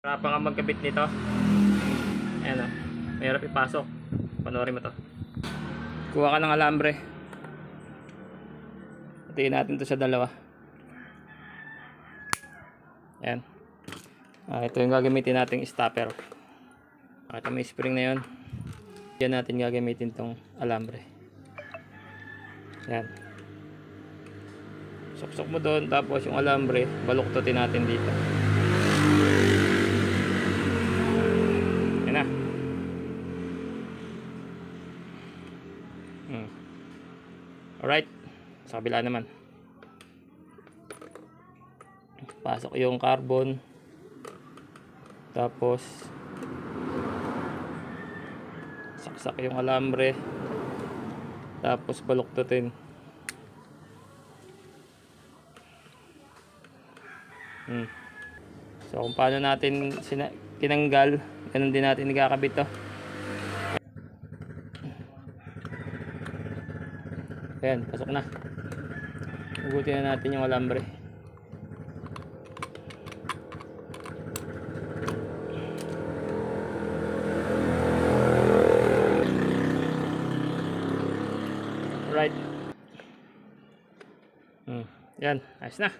Para pa nga magkabit nito. Ayan o. Mahirap ipasok. Panoorin mo to. Kuha ka ng alambre. Hatiin natin to sa dalawa. Ayan. Ah, ito yung gagamitin nating stopper. Ito may spring na yun. Yan natin gagamitin tong alambre. Yan. Suksok mo doon tapos yung alambre baluktutin natin dito. Yan na. Hmm. Alright. Sa kabila naman. Pasok yung carbon. Tapos saksak yung alambre. Tapos baluktutin. Hmm. So kung paano natin tinanggal, ganun din natin nagkakabit to. Ayan, pasok na. Ugutin na natin yung alambre. Right. Hmm. Yan, ayos na.